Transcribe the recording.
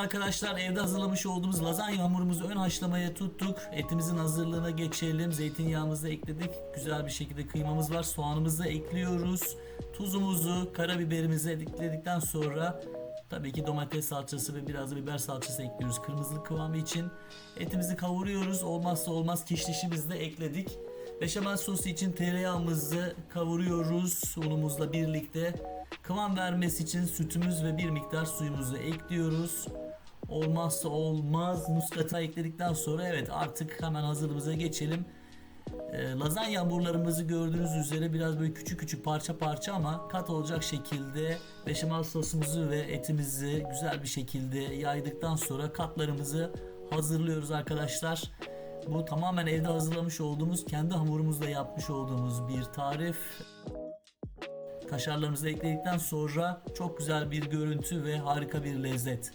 arkadaşlar evde hazırlamış olduğumuz lazanya hamurumuzu ön haşlamaya tuttuk. Etimizin hazırlığına geçelim. Zeytinyağımızı ekledik. Güzel bir şekilde kıymamız var. Soğanımızı ekliyoruz. Tuzumuzu, karabiberimizi ekledikten sonra tabii ki domates salçası ve biraz da biber salçası ekliyoruz kırmızılık kıvamı için. Etimizi kavuruyoruz. Olmazsa olmaz kişnişimizi de ekledik. Beşamel sosu için tereyağımızı kavuruyoruz unumuzla birlikte. Kıvam vermesi için sütümüz ve bir miktar suyumuzu ekliyoruz. Olmazsa olmaz muskata ekledikten sonra evet artık hemen hazırlığımıza geçelim. Ee, lazanya hamurlarımızı gördüğünüz üzere biraz böyle küçük küçük parça parça ama kat olacak şekilde beşamel sosumuzu ve etimizi güzel bir şekilde yaydıktan sonra katlarımızı hazırlıyoruz arkadaşlar. Bu tamamen evde hazırlamış olduğumuz, kendi hamurumuzla yapmış olduğumuz bir tarif. Kaşarlarımızı ekledikten sonra çok güzel bir görüntü ve harika bir lezzet.